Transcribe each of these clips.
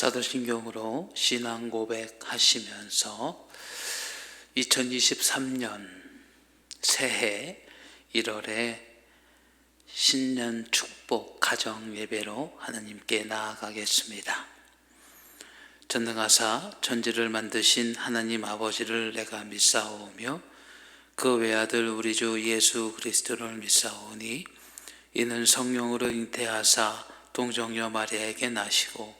사도신경으로 신앙 고백하시면서 2023년 새해 1월에 신년 축복 가정 예배로 하나님께 나아가겠습니다. 전능하사 천지를 만드신 하나님 아버지를 내가 믿사오며 그 외아들 우리 주 예수 그리스도를 믿사오니 이는 성령으로 잉태하사 동정녀 마리아에게 나시고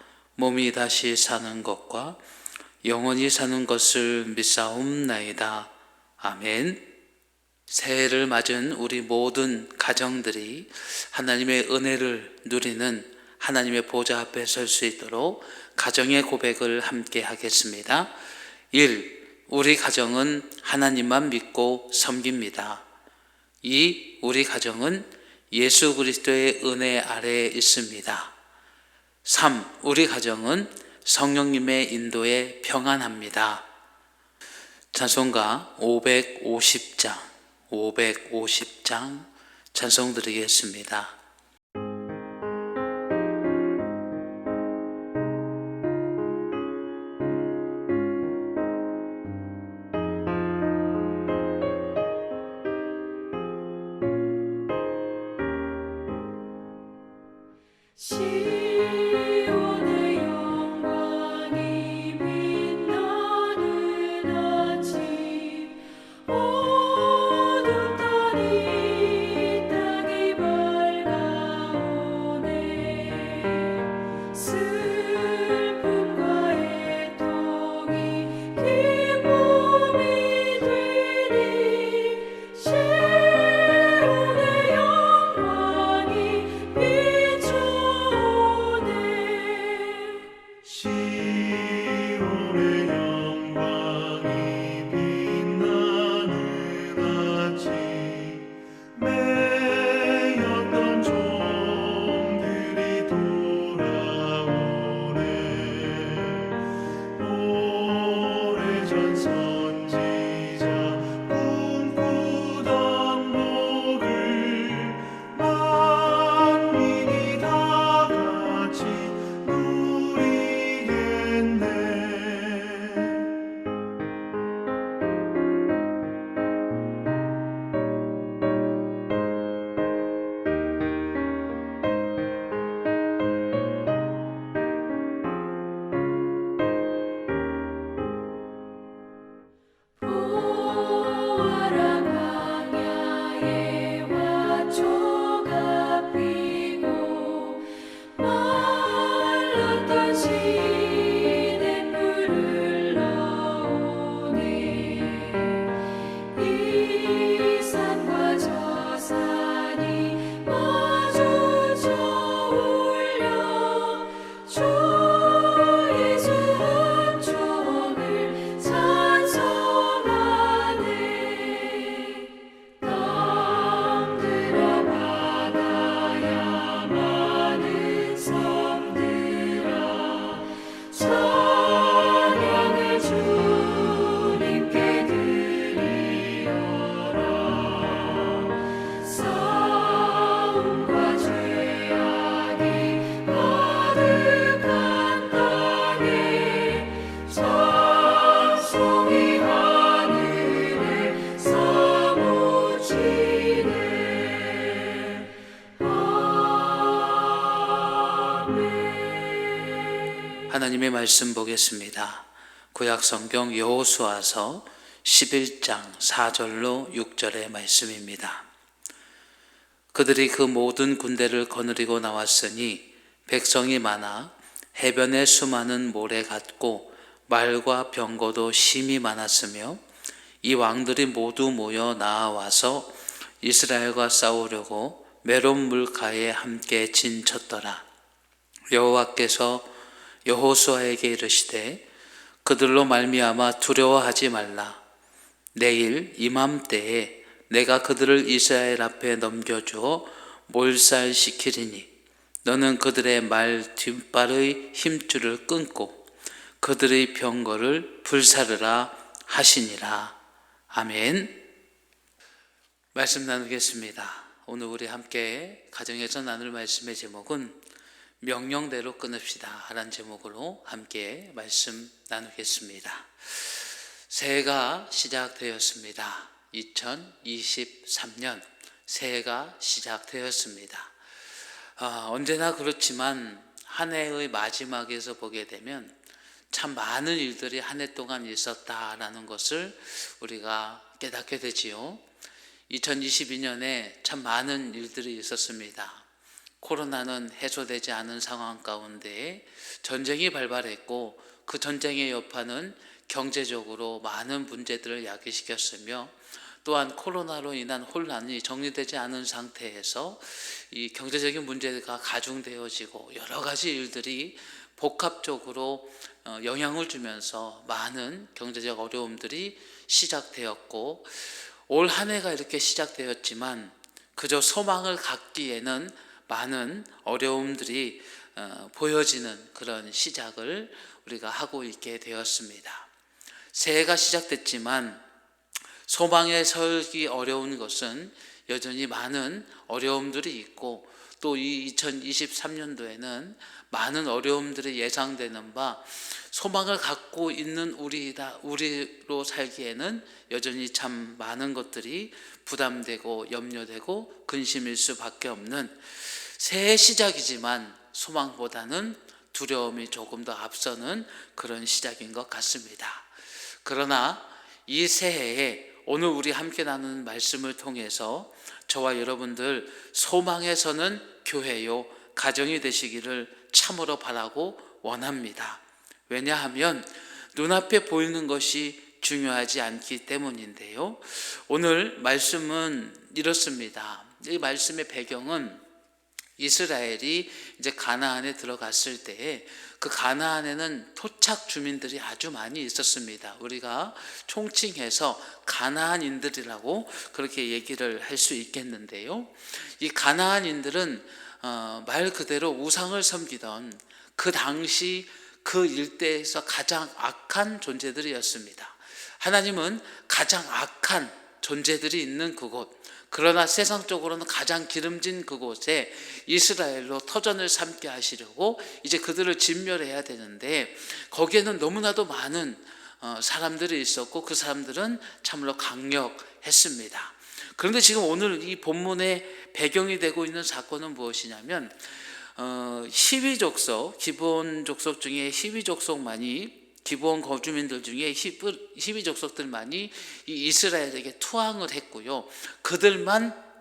몸이 다시 사는 것과 영원히 사는 것을 믿사옵나이다. 아멘. 새해를 맞은 우리 모든 가정들이 하나님의 은혜를 누리는 하나님의 보좌 앞에 설 수 있도록 가정의 고백을 함께 하겠습니다. 1. 우리 가정은 하나님만 믿고 섬깁니다. 2. 우리 가정은 예수 그리스도의 은혜 아래에 있습니다. 3. 우리 가정은 성령님의 인도에 평안합니다. 찬송가 550장, 550장 찬송 드리겠습니다. 하나님의 말씀 보겠습니다. 구약 성경 여호수아서 11장 4절로 6절의 말씀입니다. 그들이 그 모든 군대를 거느리고 나왔으니 백성이 많아 해변에 수많은 모래 같고 말과 병거도 심히 많았으며 이 왕들이 모두 모여 나와서 이스라엘과 싸우려고 메론 물가에 함께 진쳤더라. 여호와께서 여호수아에게 이르시되 그들로 말미암아 두려워하지 말라. 내일 이맘때에 내가 그들을 이스라엘 앞에 넘겨주어 몰살시키리니 너는 그들의 말 뒷발의 힘줄을 끊고 그들의 병거를 불사르라 하시니라. 아멘. 말씀 나누겠습니다. 오늘 우리 함께 가정에서 나눌 말씀의 제목은 명령대로 끊읍시다 라는 제목으로 함께 말씀 나누겠습니다 새해가 시작되었습니다. 2023년 새해가 시작되었습니다. 아, 언제나 그렇지만 한 해의 마지막에서 보게 되면 참 많은 일들이 한 해 동안 있었다라는 것을 우리가 깨닫게 되지요. 2022년에 참 많은 일들이 있었습니다. 코로나는 해소되지 않은 상황 가운데 전쟁이 발발했고 그 전쟁의 여파는 경제적으로 많은 문제들을 야기시켰으며 또한 코로나로 인한 혼란이 정리되지 않은 상태에서 이 경제적인 문제가 가중되어지고 여러 가지 일들이 복합적으로 어, 영향을 주면서 많은 경제적 어려움들이 시작되었고 올 한 해가 이렇게 시작되었지만 그저 소망을 갖기에는 많은 어려움들이 어, 보여지는 그런 시작을 우리가 하고 있게 되었습니다. 새해가 시작됐지만 소망에 설기 어려운 것은 여전히 많은 어려움들이 있고 또 이 2023년도에는 많은 어려움들이 예상되는 바 소망을 갖고 있는 우리다 우리로 살기에는 여전히 참 많은 것들이 부담되고 염려되고 근심일 수밖에 없는 새해 시작이지만 소망보다는 두려움이 조금 더 앞서는 그런 시작인 것 같습니다. 그러나 이 새해에 오늘 우리 함께 나누는 말씀을 통해서 저와 여러분들 소망에서는 교회요 가정이 되시기를 참으로 바라고 원합니다. 왜냐하면 눈앞에 보이는 것이 중요하지 않기 때문인데요. 오늘 말씀은 이렇습니다. 이 말씀의 배경은 이스라엘이 이제 가나안에 들어갔을 때에 그 가나안에는 토착 주민들이 아주 많이 있었습니다. 우리가 총칭해서 가나안인들이라고 그렇게 얘기를 할 수 있겠는데요. 이 가나안인들은 어, 말 그대로 우상을 섬기던 그 당시 그 일대에서 가장 악한 존재들이었습니다. 하나님은 가장 악한 존재들이 있는 그곳, 그러나 세상적으로는 가장 기름진 그곳에 이스라엘로 터전을 삼게 하시려고 이제 그들을 진멸해야 되는데 거기에는 너무나도 많은 어, 사람들이 있었고 그 사람들은 참으로 강력했습니다. 그런데 지금 오늘 이 본문의 배경이 되고 있는 사건은 무엇이냐면 어, 희위 족속 기본 족속 중에 희위 족속만이 기본 거주민들 중에 희위 족속들만이 이 이스라엘에게 투항을 했고요. 그들만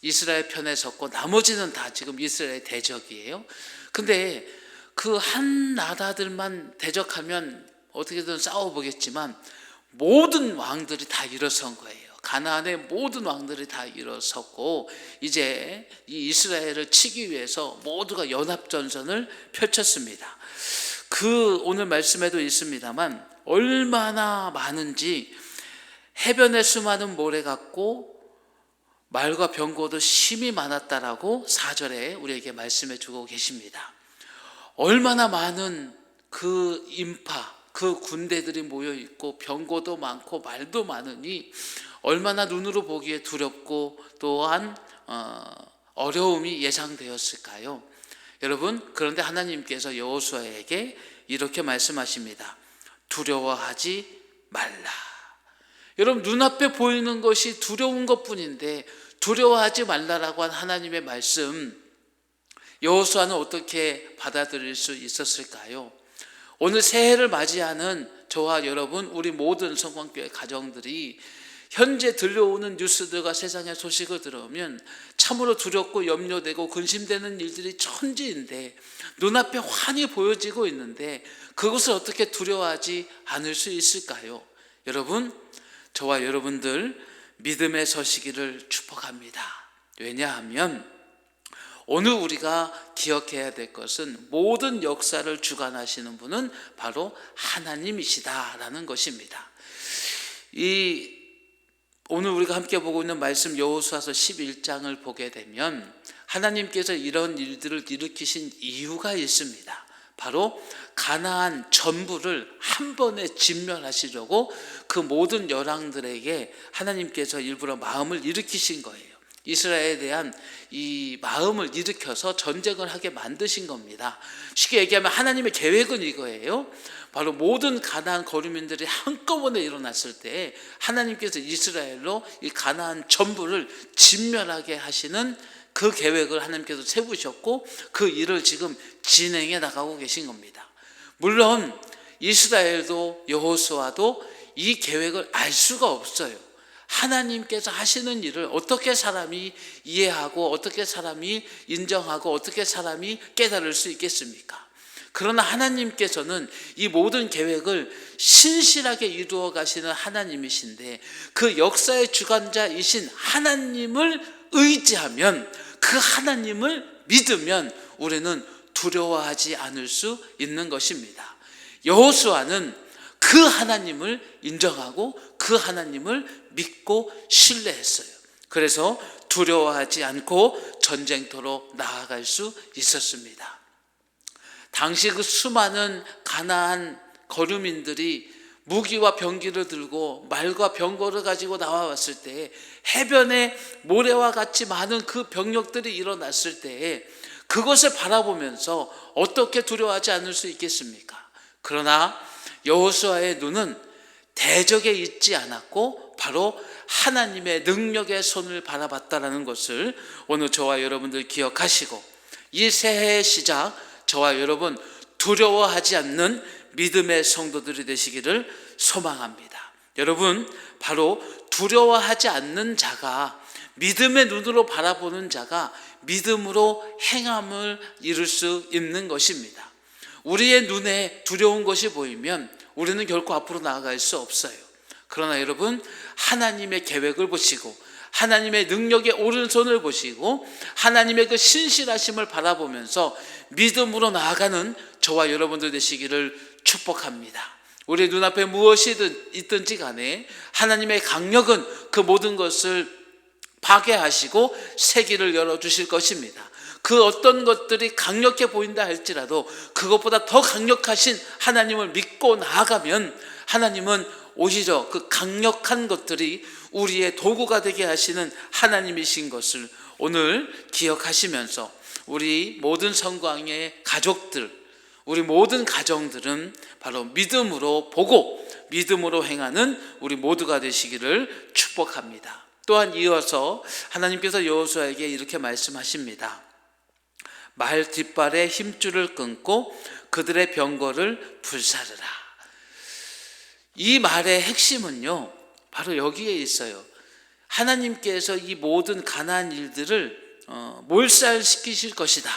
이스라엘 편에 섰고 나머지는 다 지금 이스라엘 대적이에요. 근데 그 한 나라들만 대적하면 어떻게든 싸워보겠지만 모든 왕들이 다 일어선 거예요. 가나안의 모든 왕들이 다 일어섰고 이제 이 이스라엘을 치기 위해서 모두가 연합 전선을 펼쳤습니다. 그 오늘 말씀에도 있습니다만 얼마나 많은지 해변에 수많은 모래 같고 말과 병고도 심히 많았다라고 4절에 우리에게 말씀해 주고 계십니다. 얼마나 많은 그 인파, 그 군대들이 모여 있고 병고도 많고 말도 많으니 얼마나 눈으로 보기에 두렵고 또한 어, 어려움이 예상되었을까요? 여러분 그런데 하나님께서 여호수아에게 이렇게 말씀하십니다. 두려워하지 말라. 여러분 눈앞에 보이는 것이 두려운 것뿐인데 두려워하지 말라라고 한 하나님의 말씀 여호수아는 어떻게 받아들일 수 있었을까요? 오늘 새해를 맞이하는 저와 여러분 우리 모든 성광교회 가정들이 현재 들려오는 뉴스들과 세상의 소식을 들으면 참으로 두렵고 염려되고 근심되는 일들이 천지인데 눈앞에 환히 보여지고 있는데 그것을 어떻게 두려워하지 않을 수 있을까요? 여러분, 저와 여러분들 믿음에 서시기를 축복합니다. 왜냐하면 오늘 우리가 기억해야 될 것은 모든 역사를 주관하시는 분은 바로 하나님이시다라는 것입니다. 이 오늘 우리가 함께 보고 있는 말씀 여호수아서 11장을 보게 되면 하나님께서 이런 일들을 일으키신 이유가 있습니다. 바로 가나안 전부를 한 번에 진멸하시려고 그 모든 열왕들에게 하나님께서 일부러 마음을 일으키신 거예요. 이스라엘에 대한 이 마음을 일으켜서 전쟁을 하게 만드신 겁니다. 쉽게 얘기하면 하나님의 계획은 이거예요. 바로 모든 가나안 거류민들이 한꺼번에 일어났을 때 하나님께서 이스라엘로 이 가나안 전부를 진멸하게 하시는 그 계획을 하나님께서 세우셨고 그 일을 지금 진행해 나가고 계신 겁니다. 물론 이스라엘도 여호수아도 이 계획을 알 수가 없어요. 하나님께서 하시는 일을 어떻게 사람이 이해하고 어떻게 사람이 인정하고 어떻게 사람이 깨달을 수 있겠습니까? 그러나 하나님께서는 이 모든 계획을 신실하게 이루어 가시는 하나님이신데 그 역사의 주관자이신 하나님을 의지하면 그 하나님을 믿으면 우리는 두려워하지 않을 수 있는 것입니다. 여호수아는 그 하나님을 인정하고 그 하나님을 믿고 신뢰했어요. 그래서 두려워하지 않고 전쟁터로 나아갈 수 있었습니다. 당시 그 수많은 가나안 거류민들이 무기와 병기를 들고 말과 병거를 가지고 나와왔을 때 해변에 모래와 같이 많은 그 병력들이 일어났을 때 그것을 바라보면서 어떻게 두려워하지 않을 수 있겠습니까? 그러나 여호수아의 눈은 대적에 있지 않았고 바로 하나님의 능력의 손을 바라봤다라는 것을 오늘 저와 여러분들 기억하시고 이 새해의 시작 저와 여러분 두려워하지 않는 믿음의 성도들이 되시기를 소망합니다. 여러분 바로 두려워하지 않는 자가 믿음의 눈으로 바라보는 자가 믿음으로 행함을 이룰 수 있는 것입니다. 우리의 눈에 두려운 것이 보이면 우리는 결코 앞으로 나아갈 수 없어요. 그러나 여러분 하나님의 계획을 보시고 하나님의 능력의 오른손을 보시고 하나님의 그 신실하심을 바라보면서 믿음으로 나아가는 저와 여러분들 되시기를 축복합니다. 우리 눈앞에 무엇이 있든지 간에 하나님의 강력은 그 모든 것을 파괴하시고 세기를 열어주실 것입니다. 그 어떤 것들이 강력해 보인다 할지라도 그것보다 더 강력하신 하나님을 믿고 나아가면 하나님은 오히려 그 강력한 것들이 우리의 도구가 되게 하시는 하나님이신 것을 오늘 기억하시면서 우리 모든 성광의 가족들, 우리 모든 가정들은 바로 믿음으로 보고 믿음으로 행하는 우리 모두가 되시기를 축복합니다. 또한 이어서 하나님께서 여호수아에게 이렇게 말씀하십니다. 말 뒷발에 힘줄을 끊고 그들의 병거를 불사르라. 이 말의 핵심은요, 바로 여기에 있어요. 하나님께서 이 모든 가난한 일들을 어, 몰살시키실 것이다.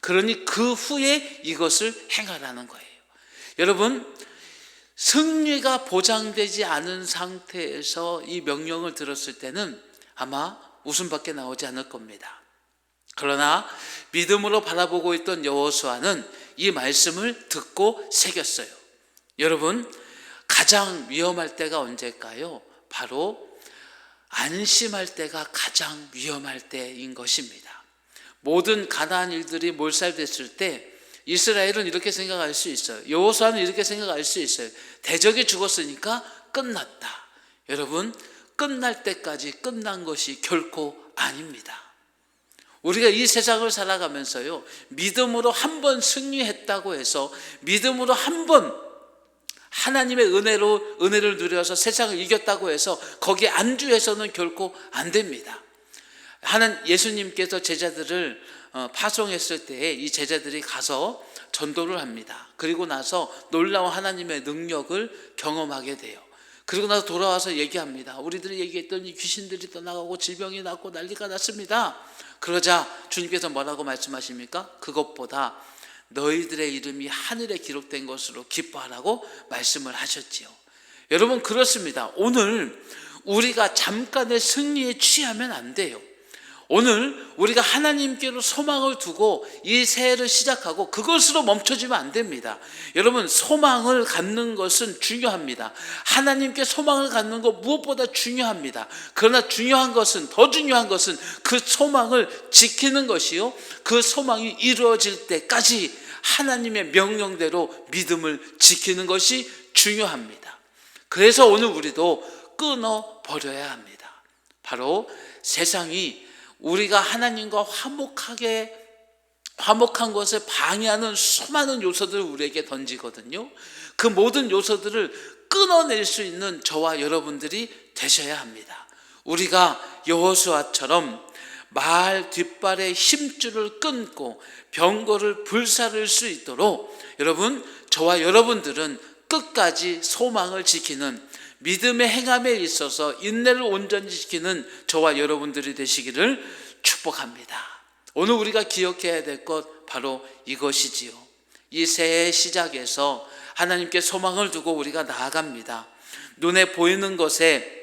그러니 그 후에 이것을 행하라는 거예요. 여러분, 승리가 보장되지 않은 상태에서 이 명령을 들었을 때는 아마 웃음밖에 나오지 않을 겁니다. 그러나 믿음으로 바라보고 있던 여호수아는 이 말씀을 듣고 새겼어요. 여러분, 가장 위험할 때가 언제일까요? 바로 안심할 때가 가장 위험할 때인 것입니다. 모든 가나안 일들이 몰살됐을 때 이스라엘은 이렇게 생각할 수 있어요. 여호수아는 이렇게 생각할 수 있어요. 대적이 죽었으니까 끝났다. 여러분, 끝날 때까지 끝난 것이 결코 아닙니다. 우리가 이 세상을 살아가면서요, 믿음으로 한 번 승리했다고 해서 믿음으로 한번 하나님의 은혜로 은혜를 누려서 세상을 이겼다고 해서 거기에 안주해서는 결코 안 됩니다. 하는 예수님께서 제자들을 어, 파송했을 때에 이 제자들이 가서 전도를 합니다. 그리고 나서 놀라운 하나님의 능력을 경험하게 돼요. 그리고 나서 돌아와서 얘기합니다. 우리들이 얘기했더니 귀신들이 떠나가고 질병이 났고 난리가 났습니다. 그러자 주님께서 뭐라고 말씀하십니까? 그것보다 너희들의 이름이 하늘에 기록된 것으로 기뻐하라고 말씀을 하셨지요. 여러분 그렇습니다. 오늘 우리가 잠깐의 승리에 취하면 안 돼요. 오늘 우리가 하나님께로 소망을 두고 이 새해를 시작하고 그것으로 멈춰지면 안 됩니다. 여러분, 소망을 갖는 것은 중요합니다. 하나님께 소망을 갖는 것 무엇보다 중요합니다. 그러나 중요한 것은, 더 중요한 것은 그 소망을 지키는 것이요. 그 소망이 이루어질 때까지 하나님의 명령대로 믿음을 지키는 것이 중요합니다. 그래서 오늘 우리도 끊어 버려야 합니다. 바로 세상이 우리가 하나님과 화목하게 화목한 것을 방해하는 수많은 요소들을 우리에게 던지거든요. 그 모든 요소들을 끊어낼 수 있는 저와 여러분들이 되셔야 합니다. 우리가 여호수아처럼 말 뒷발의 힘줄을 끊고 병거를 불사를 수 있도록 여러분 저와 여러분들은 끝까지 소망을 지키는 믿음의 행함에 있어서 인내를 온전히 지키는 저와 여러분들이 되시기를 축복합니다. 오늘 우리가 기억해야 될 것 바로 이것이지요. 이 새해 시작에서 하나님께 소망을 두고 우리가 나아갑니다. 눈에 보이는 것에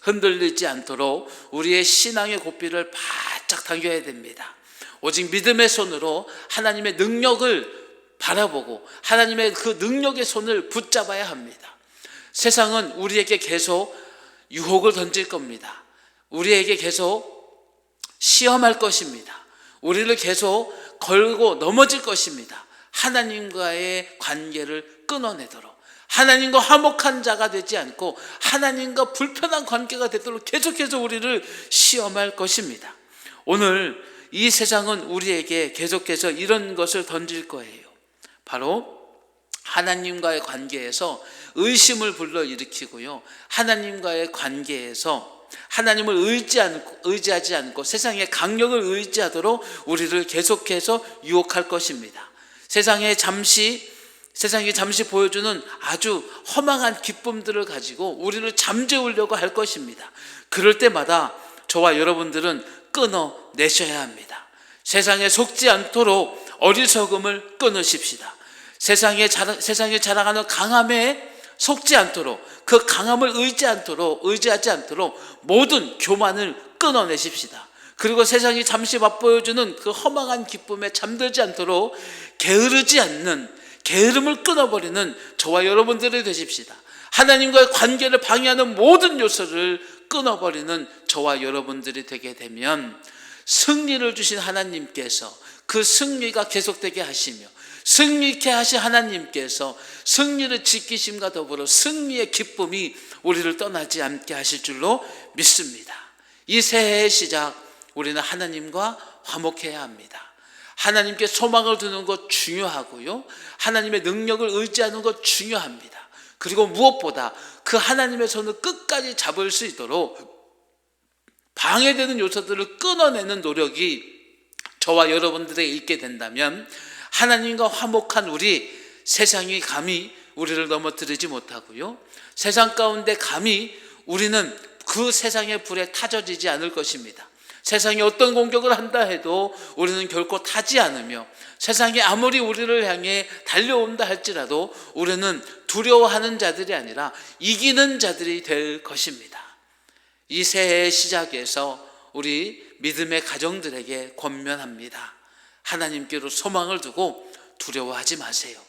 흔들리지 않도록 우리의 신앙의 고삐를 바짝 당겨야 됩니다. 오직 믿음의 손으로 하나님의 능력을 바라보고 하나님의 그 능력의 손을 붙잡아야 합니다. 세상은 우리에게 계속 유혹을 던질 겁니다. 우리에게 계속 시험할 것입니다. 우리를 계속 걸고 넘어질 것입니다. 하나님과의 관계를 끊어내도록 하나님과 화목한 자가 되지 않고 하나님과 불편한 관계가 되도록 계속해서 우리를 시험할 것입니다. 오늘 이 세상은 우리에게 계속해서 이런 것을 던질 거예요. 바로 하나님과의 관계에서 의심을 불러일으키고요. 하나님과의 관계에서 하나님을 의지 않고, 의지하지 않고 세상의 강력을 의지하도록 우리를 계속해서 유혹할 것입니다. 세상에 잠시 세상이 잠시 보여주는 아주 허망한 기쁨들을 가지고 우리를 잠재우려고 할 것입니다. 그럴 때마다 저와 여러분들은 끊어 내셔야 합니다. 세상에 속지 않도록 어리석음을 끊으십시다. 세상에 자라, 세상에 자랑하는 강함에 속지 않도록 그 강함을 의지 않도록 의지하지 않도록 모든 교만을 끊어내십시다. 그리고 세상이 잠시 맛보여주는 그 허망한 기쁨에 잠들지 않도록 게으르지 않는 게으름을 끊어버리는 저와 여러분들이 되십시다. 하나님과의 관계를 방해하는 모든 요소를 끊어버리는 저와 여러분들이 되게 되면 승리를 주신 하나님께서 그 승리가 계속되게 하시며 승리케 하신 하나님께서 승리를 지키심과 더불어 승리의 기쁨이 우리를 떠나지 않게 하실 줄로 믿습니다. 이 새해의 시작 우리는 하나님과 화목해야 합니다. 하나님께 소망을 두는 것 중요하고요. 하나님의 능력을 의지하는 것 중요합니다. 그리고 무엇보다 그 하나님의 손을 끝까지 잡을 수 있도록 방해되는 요소들을 끊어내는 노력이 저와 여러분들에게 있게 된다면 하나님과 화목한 우리 세상이 감히 우리를 넘어뜨리지 못하고요. 세상 가운데 감히 우리는 그 세상의 불에 타져지지 않을 것입니다. 세상이 어떤 공격을 한다 해도 우리는 결코 타지 않으며 세상이 아무리 우리를 향해 달려온다 할지라도 우리는 두려워하는 자들이 아니라 이기는 자들이 될 것입니다. 이 새해 시작에서 우리 믿음의 가정들에게 권면합니다. 하나님께로 소망을 두고 두려워하지 마세요.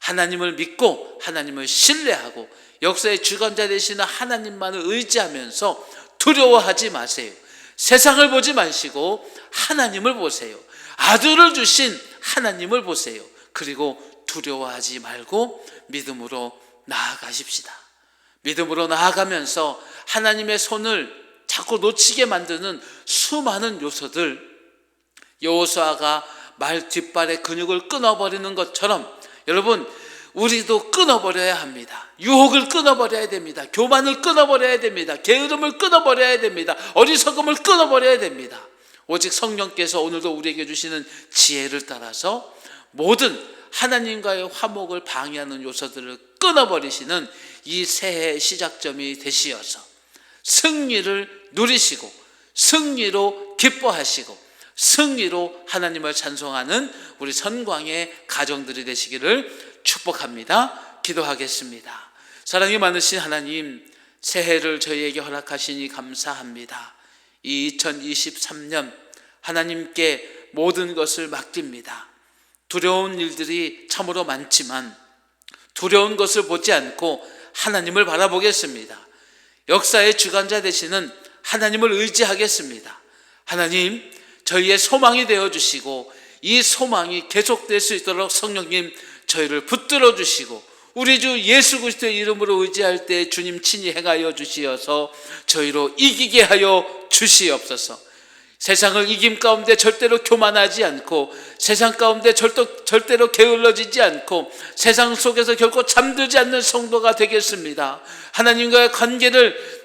하나님을 믿고 하나님을 신뢰하고 역사의 주관자 되시는 하나님만을 의지하면서 두려워하지 마세요. 세상을 보지 마시고 하나님을 보세요. 아들을 주신 하나님을 보세요. 그리고 두려워하지 말고 믿음으로 나아가십시다. 믿음으로 나아가면서 하나님의 손을 자꾸 놓치게 만드는 수많은 요소들 여호수아가 말 뒷발의 근육을 끊어버리는 것처럼 여러분 우리도 끊어버려야 합니다. 유혹을 끊어버려야 됩니다. 교만을 끊어버려야 됩니다. 게으름을 끊어버려야 됩니다. 어리석음을 끊어버려야 됩니다. 오직 성령께서 오늘도 우리에게 주시는 지혜를 따라서 모든 하나님과의 화목을 방해하는 요소들을 끊어버리시는 이 새해 시작점이 되시어서 승리를 누리시고 승리로 기뻐하시고 승리로 하나님을 찬송하는 우리 선광의 가정들이 되시기를 축복합니다. 기도하겠습니다. 사랑이 많으신 하나님, 새해를 저희에게 허락하시니 감사합니다. 이 2023년 하나님께 모든 것을 맡깁니다. 두려운 일들이 참으로 많지만 두려운 것을 보지 않고 하나님을 바라보겠습니다. 역사의 주관자 되시는 하나님을 의지하겠습니다. 하나님, 저희의 소망이 되어 주시고 이 소망이 계속될 수 있도록 성령님 저희를 붙들어 주시고 우리 주 예수 그리스도의 이름으로 의지할 때 주님 친히 행하여 주시어서 저희로 이기게 하여 주시옵소서. 세상을 이김 가운데 절대로 교만하지 않고 세상 가운데 절도, 절대로 게을러지지 않고 세상 속에서 결코 잠들지 않는 성도가 되겠습니다. 하나님과의 관계를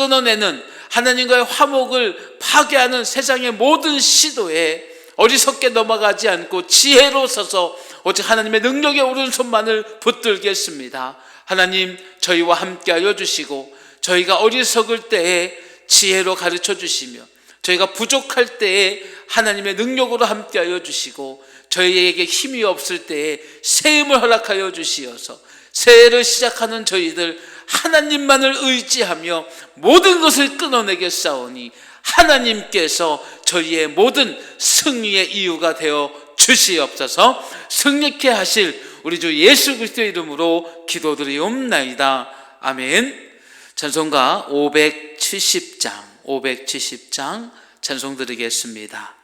끊어내는 하나님과의 화목을 파괴하는 세상의 모든 시도에 어리석게 넘어가지 않고 지혜로 서서 오직 하나님의 능력의 오른손만을 붙들겠습니다. 하나님 저희와 함께하여 주시고 저희가 어리석을 때에 지혜로 가르쳐 주시며 저희가 부족할 때에 하나님의 능력으로 함께하여 주시고 저희에게 힘이 없을 때에 새 힘을 허락하여 주시어서 새해를 시작하는 저희들 하나님만을 의지하며 모든 것을 끊어내겠사오니 하나님께서 저희의 모든 승리의 이유가 되어 주시옵소서 승리케 하실 우리 주 예수 그리스도의 이름으로 기도드리옵나이다. 아멘. 찬송가 570장 570장 찬송 드리겠습니다.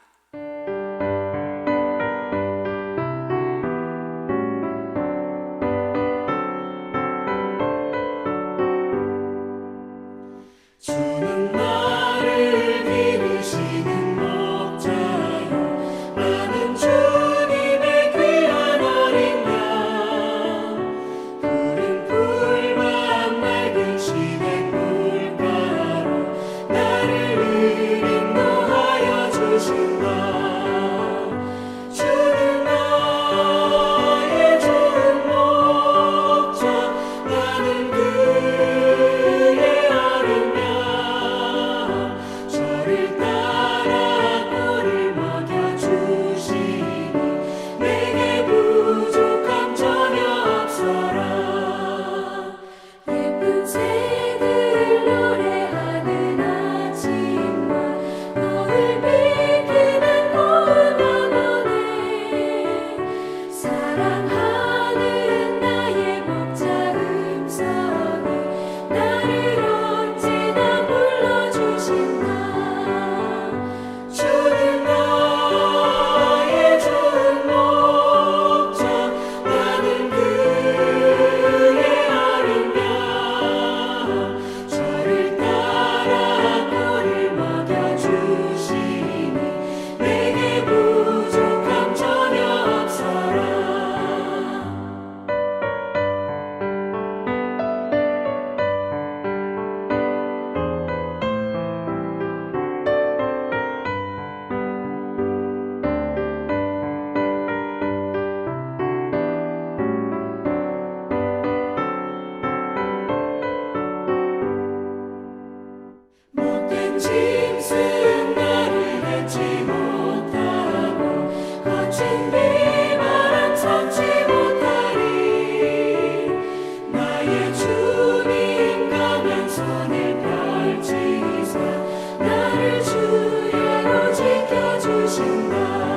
지켜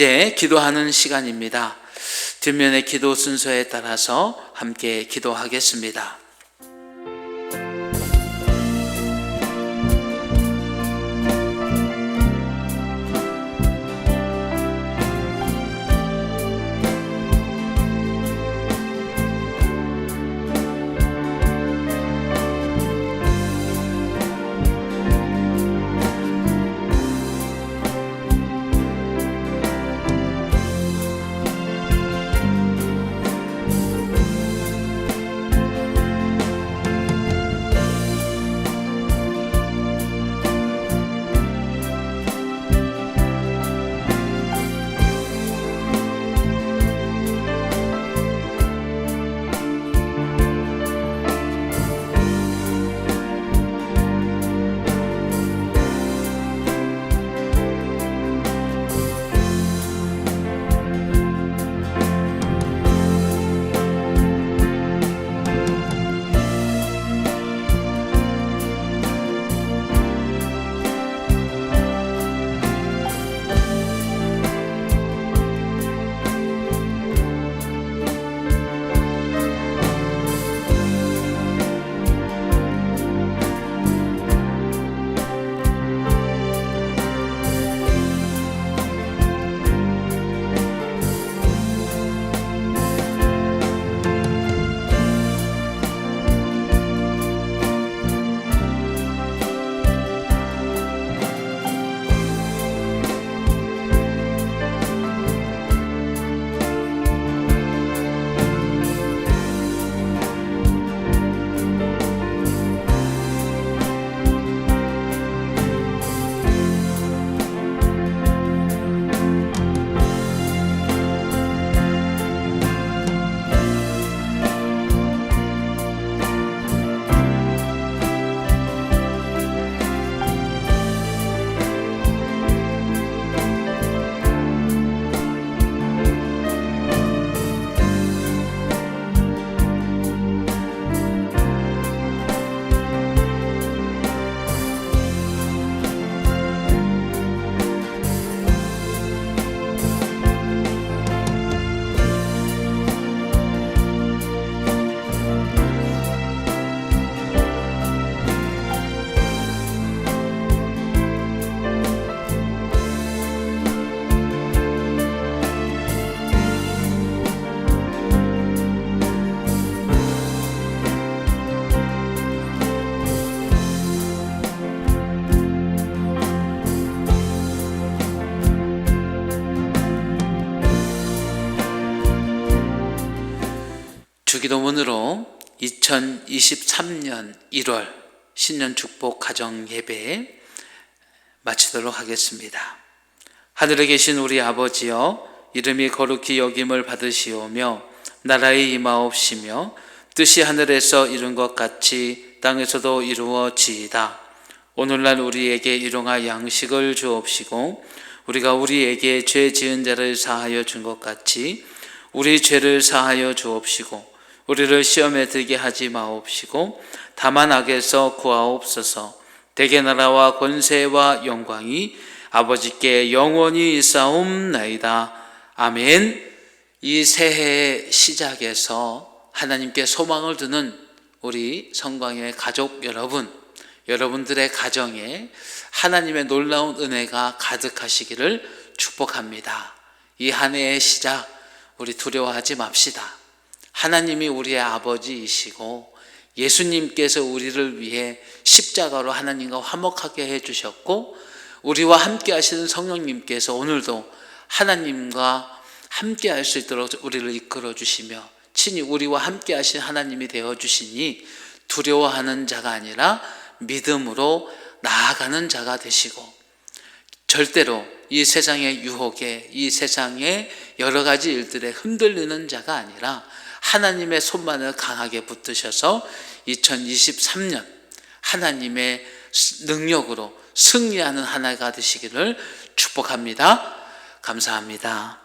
이제 기도하는 시간입니다. 뒷면의 기도 순서에 따라서 함께 기도하겠습니다. 이름으로 2023년 1월 신년 축복 가정 예배 마치도록 하겠습니다. 하늘에 계신 우리 아버지여 이름이 거룩히 여김을 받으시오며 나라의 임하옵시며 뜻이 하늘에서 이룬 것 같이 땅에서도 이루어지이다. 오늘날 우리에게 일용할 양식을 주옵시고 우리가 우리에게 죄 지은 자를 사하여 준 것 같이 우리 죄를 사하여 주옵시고 우리를 시험에 들게 하지 마옵시고 다만 악에서 구하옵소서 대개 나라와 권세와 영광이 아버지께 영원히 있사옵나이다. 아멘. 이 새해 시작에서 하나님께 소망을 두는 우리 성광의 가족 여러분, 여러분들의 가정에 하나님의 놀라운 은혜가 가득하시기를 축복합니다. 이 한 해의 시작, 우리 두려워하지 맙시다. 하나님이 우리의 아버지이시고 예수님께서 우리를 위해 십자가로 하나님과 화목하게 해주셨고 우리와 함께 하시는 성령님께서 오늘도 하나님과 함께 할 수 있도록 우리를 이끌어 주시며 친히 우리와 함께 하신 하나님이 되어 주시니 두려워하는 자가 아니라 믿음으로 나아가는 자가 되시고 절대로 이 세상의 유혹에 이 세상의 여러 가지 일들에 흔들리는 자가 아니라 하나님의 손만을 강하게 붙드셔서 2023년 하나님의 능력으로 승리하는 하나가 되시기를 축복합니다. 감사합니다.